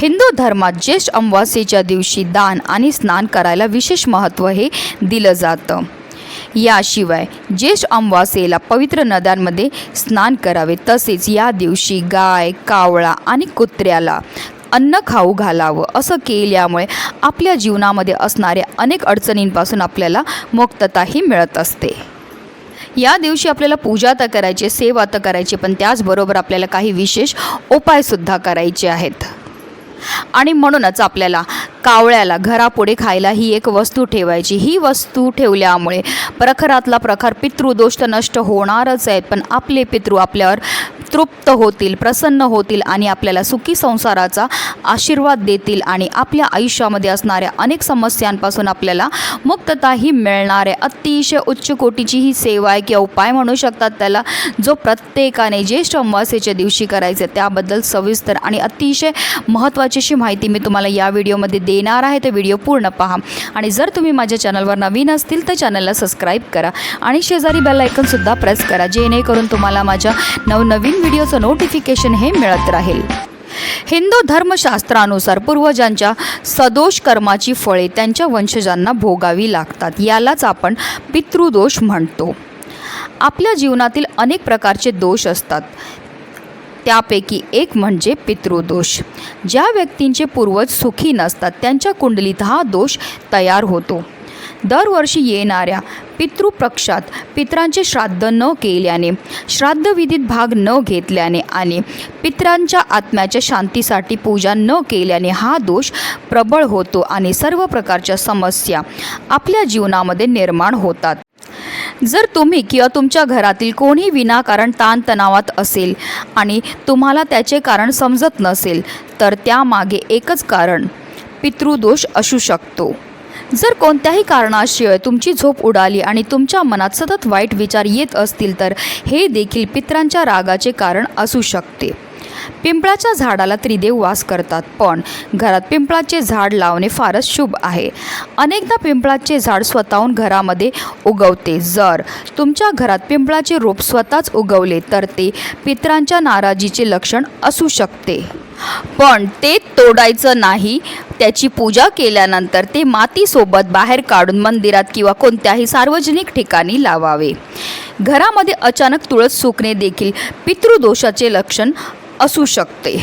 हिंदू धर्मात ज्येष्ठ अमावास्येच्या दिवशी दान आणि स्नान करायला विशेष महत्त्व हे दिलं जातं. याशिवाय ज्येष्ठ अमावास्येला पवित्र नद्यांमध्ये स्नान करावे तसेच या दिवशी गाय कावळा आणि कुत्र्याला अन्न खाऊ घालावं असं केल्यामुळे आपल्या जीवनामध्ये असणाऱ्या अनेक अडचणींपासून आपल्याला मुक्तताही मिळत असते. या दिवशी आपल्याला पूजा तर करायची सेवा तर करायची पण त्याचबरोबर आपल्याला काही विशेष उपायसुद्धा करायचे आहेत. आणि म्हणूनच आपल्याला कावळ्याला घरापुढे खायला ही एक वस्तू ठेवायची. ही वस्तू ठेवल्यामुळे प्रखरातला प्रखर पितृदोष तर नष्ट होणारच आहेत. पण आपले पितृ आपल्यावर तृप्त होतील प्रसन्न होतील आणि आपल्याला सुखी संसाराचा आशीर्वाद देतील आणि आपल्या आयुष्यामध्ये असणाऱ्या अनेक समस्यांपासून आपल्याला मुक्तताही मिळणार आहे. अतिशय उच्च कोटीची ही सेवा आहे किंवा उपाय म्हणू शकतात त्याला जो प्रत्येकाने ज्येष्ठ अमावास्येच्या दिवशी करायचे त्याबद्दल सविस्तर आणि अतिशय महत्त्वाची अशी माहिती मी तुम्हाला या व्हिडिओमध्ये देणार आहे. तर व्हिडिओ पूर्ण पहा. आणि जर तुम्ही माझ्या चॅनलवर नवीन असतील तर चॅनलला सबस्क्राईब करा आणि शेजारी बेल आयकनसुद्धा प्रेस करा जेणेकरून तुम्हाला माझ्या नवनवीन व्हिडिओचं नोटिफिकेशन हे मिळत राहील. हिंदू धर्मशास्त्रानुसार पूर्वजांच्या सदोष कर्माची फळे त्यांच्या वंशजांना भोगावी लागतात. यालाच आपण पितृदोष म्हणतो. आपल्या जीवनातील अनेक प्रकारचे दोष असतात. त्यापैकी एक म्हणजे पितृदोष. ज्या व्यक्तींचे पूर्वज सुखी नसतात त्यांच्या कुंडलीत हा दोष तयार होतो. दरवर्षी येणाऱ्या पितृपक्षात पितरांचे श्राद्ध न केल्याने श्राद्धविधीत भाग न घेतल्याने आणि पितरांच्या आत्म्याच्या शांतीसाठी पूजा न केल्याने हा दोष प्रबळ होतो आणि सर्व प्रकारच्या समस्या आपल्या जीवनामध्ये निर्माण होतात. जर तुम्ही किंवा तुमच्या घरातील कोणी विनाकारण ताणतणावात असेल आणि तुम्हाला त्याचे कारण समजत नसेल तर त्यामागे एकच कारण पितृदोष असू शकतो. जर कोणत्याही कारणाशिवाय तुमची झोप उडाली आणि तुमच्या मनात सतत वाईट विचार येत असतील तर हे देखील पितरांच्या रागाचे कारण असू शकते. पिंपळाच्या झाडाला त्रिदेव वास करतात पण घरात पिंपळाचे झाड लावणे फारच शुभ आहे. अनेकदा पिंपळाचे झाड स्वतःहून घरामध्ये उगवते. जर तुमच्या घरात पिंपळाचे रोप स्वतःच उगवले तर ते पितरांच्या नाराजीचे लक्षण असू शकते. पण ते तोडायचं नाही. त्याची पूजा केल्यानंतर ते मातीसोबत बाहेर काढून मंदिरात किंवा कोणत्याही सार्वजनिक ठिकाणी लावावे. घरामध्ये अचानक तुळस सुकणे देखील पितृदोषाचे लक्षण असू शकते.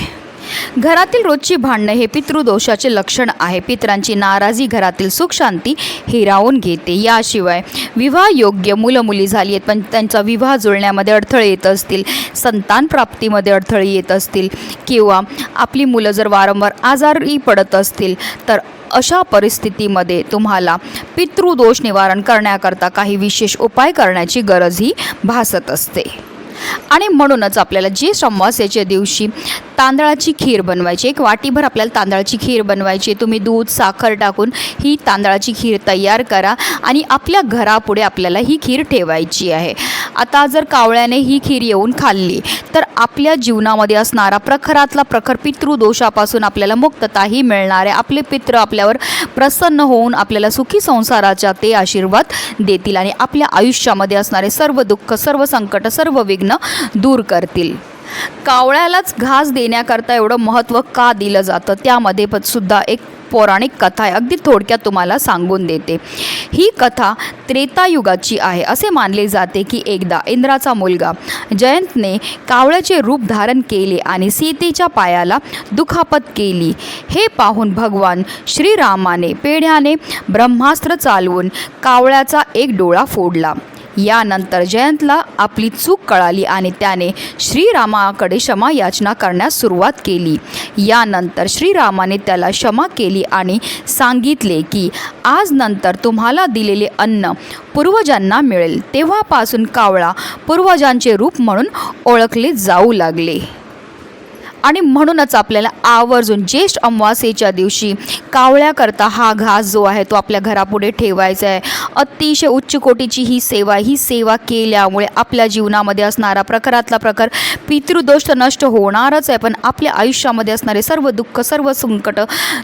घरातील रोजची भांडणं हे पितृदोषाचे लक्षण आहे. पितरांची नाराजी घरातील सुखशांती हिरावून घेते. याशिवाय विवाह योग्य मुलं मुली झाली आहेत पण त्यांचा विवाह जुळण्यामध्ये अडथळे येत असतील. संतान प्राप्तीमध्ये अडथळे येत असतील. किंवा आपली मुलं जर वारंवार आजारी पडत असतील तर अशा परिस्थितीमध्ये तुम्हाला पितृदोष निवारण करण्याकरता काही विशेष उपाय करण्याची गरजही भासत असते. आणि म्हणूनच आपल्याला जे अमावास्येच्या दिवशी तांदळाची खीर बनवायची. एक वाटीभर आपल्याला तांदळाची खीर बनवायची तुम्ही दूध साखर टाकून ही तांदळाची खीर तयार करा आणि आपल्या घरापुढे आपल्याला ही खीर ठेवायची आहे. आता जर कावळ्याने ही खीर येऊन खाल्ली तर आपल्या जीवनामध्ये असणारा प्रखरातला प्रखर पितृदोषापासून आपल्याला मुक्तताही मिळणार आहे. आपले पित्र आपल्यावर प्रसन्न होऊन आपल्याला सुखी संसाराच्या ते आशीर्वाद देतील आणि आपल्या आयुष्यामध्ये असणारे सर्व दुःख सर्व संकट सर्व विघ्न दूर करतील. कावळ्यालाच घास देण्याकरता एवढं महत्त्व का दिलं जातं? त्यामध्ये पण सुद्धा एक पौराणिक कथा आहे. अगदी थोडक्यात तुम्हाला सांगून देते. ही कथा त्रेतायुगाची आहे. असे मानले जाते की एकदा इंद्राचा मुलगा जयंतने कावळ्याचे रूप धारण केले आणि सीतेच्या पायाला दुखापत केली. हे पाहून भगवान श्रीरामाने पेढ्याने ब्रह्मास्त्र चालवून कावळ्याचा एक डोळा फोडला. यानंतर जयंतला आपली चूक कळाली आणि त्याने श्रीरामाकडे क्षमा याचना करण्यास सुरुवात केली. यानंतर श्रीरामाने त्याला क्षमा केली आणि सांगितले की आज नंतर तुम्हाला दिलेले अन्न पूर्वजांना मिळेल. तेव्हापासून कावळा पूर्वजांचे रूप म्हणून ओळखले जाऊ लागले. आणि म्हणूनच आपल्याला आवर्जून ज्येष्ठ अमावास्येच्या दिवशी कावळ्याकरता हा घास जो आहे तो आपल्या घरापुढे ठेवायचा आहे. अतिशय उच्च कोटीची ही सेवा ही सेवा केल्यामुळे आपल्या जीवनामध्ये असणारा प्रकारातला प्रकार पितृदोष नष्ट होणारच आहे. पण आपल्या आयुष्यामध्ये असणारे सर्व दुःख सर्व संकट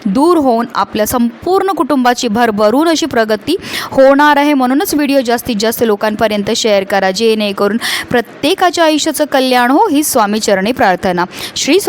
दूर होऊन आपल्या संपूर्ण कुटुंबाची भरभरून अशी प्रगती होणार आहे. म्हणूनच व्हिडिओ जास्तीत जास्त लोकांपर्यंत शेअर करा. जेणेकरून प्रत्येकाच्या आयुष्याचं कल्याण हो ही स्वामीचरणी प्रार्थना. श्री